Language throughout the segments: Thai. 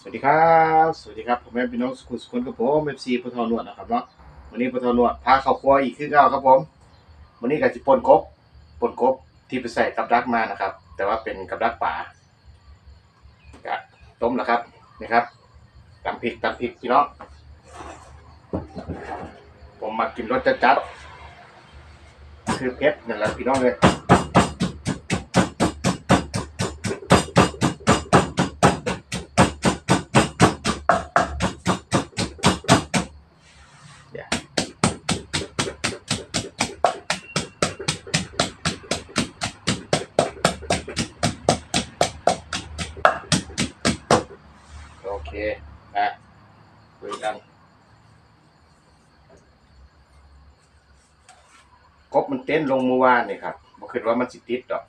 สวัสดีครับ สวัสดีครับผมแม่พี่น้องสกุลสกุลกับผมเอฟซีปทนวดนะครับเนาะวันนี้ปทนวดพาเข้าครัวอีกคือเก่าครับผม วันนี้ก็จะปนกบปนกบที่ไปใส่กับดักมานะครับ แต่ว่าเป็นกับดักป่าก็ต้มแล้วครับนี่ครับตำพริกตำพริกพี่น้องผมมากินรสจัดๆคือเผ็ดนั่นแหละพี่น้องเลย โอเคอะคุยกันกบมันเต้นลงเมื่อวานนี่ครับบ่คิดว่ามันสิติดดอก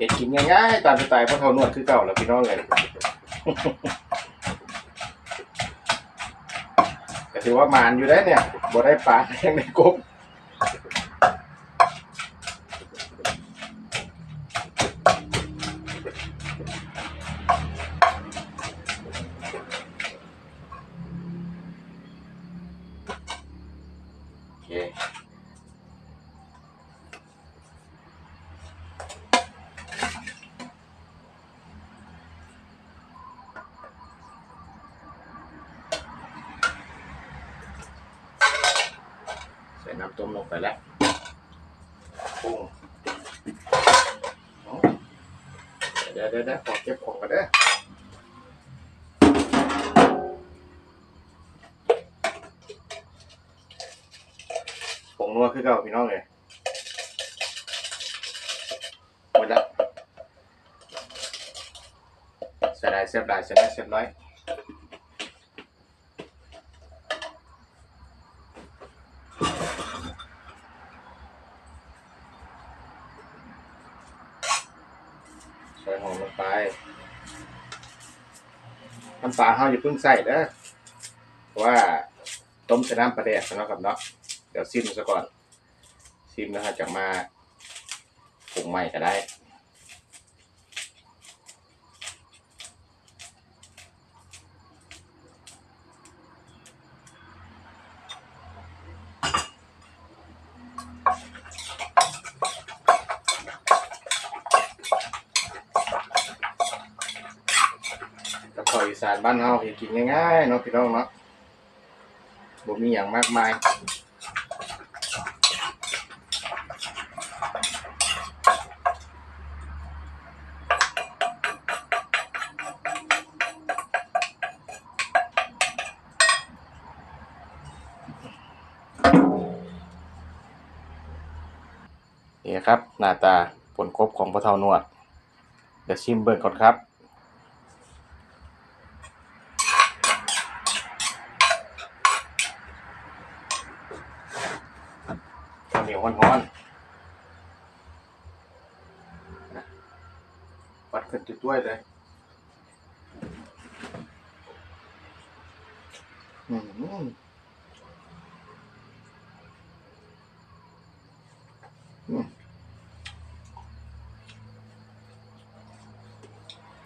เห็ดกินง่ายๆตามสไตล์พ่อเท่านวดคือเก่าแล้วพี่น้องเลยก็ถือว่ามานอยู่ได้เนี่ยบ่ได้ปลาแยังในกบ น้ำต้มลงไปแล้วปรุงเดี๋ยวเดี๋ยวขอเก็บของกันเด้อผงนัวคือเก่าพี่น้องเลยหมดแล้วใส่ได้เสียบได้ใส่ได้เสียบน้ อยใส่หอมลงไปน้ำปลาเฮาอย่าเพิ่งใส่เด้อเพราะว่าต้มใส่น้ำปลาแดกนะครับเนาะเดี๋ยวซิมซะก่อนซิมแล้วจะมาปรุงใหม่ก็ได้ กับข้าวอีสานบ้านเฮาเฮ็ดกินง่ายๆเนาะพี่น้องเนาะบ่มีหยังมากมายนี่ครับ หน้าตาผลกบของพระเทานวด เดี๋ยวชิมเบิ่งก่อนครับ ข้าวเหนี ยวร้อนๆนะวัดขึ้นจุดด้วยเลยอืมอืม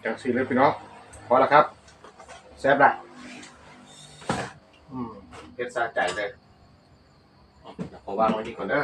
จังสีเลยพี่น้องพอแล้วครับแซ่บละอืมเพ็ดซาใจเลยเดี๋ยวผมวางไว้นี่ก่อนเด้อ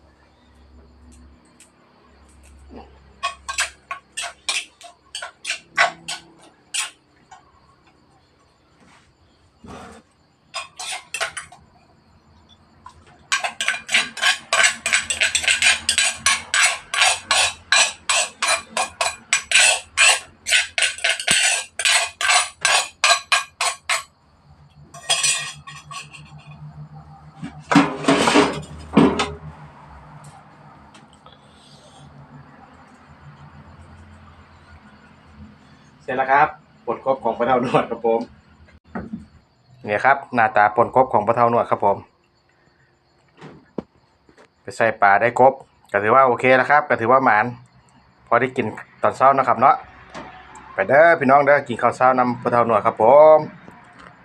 ร็จแล้วครับปนกบของปลาเท่านวดครับผมเนี่ยครับ หน้าตาปนกบของปลาเท่านวดครับผม ไปใส่ปลาได้กบก็ถือว่าโอเคแล้วครับก็ถือว่าหมานพอได้กินตอนเช้านะครับเนาะไปเด้อพี่น้องเด้อกินข้าวเช้านำพอเท่านวดครับผม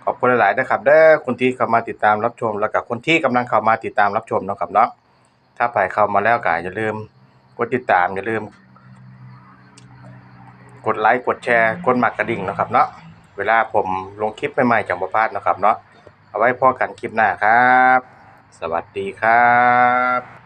ขอบคุณหลายๆนะครับเด้อคนที่เข้ามาติดตามรับชม แล้วก็คนที่กำลังเข้ามาติดตามรับชมนะครับเนาะถ้าไปเข้ามาแล้วก็อย่าลืมกดติดตามอย่าลืม กดไลค์กดแชร์กดหมักกระดิ่งนะครับเนาะเวลาผมลงคลิปใหม่ๆจากบ่พาสนะครับเนาะเอาไว้พอกันคลิปหน้าครับ สวัสดีครับ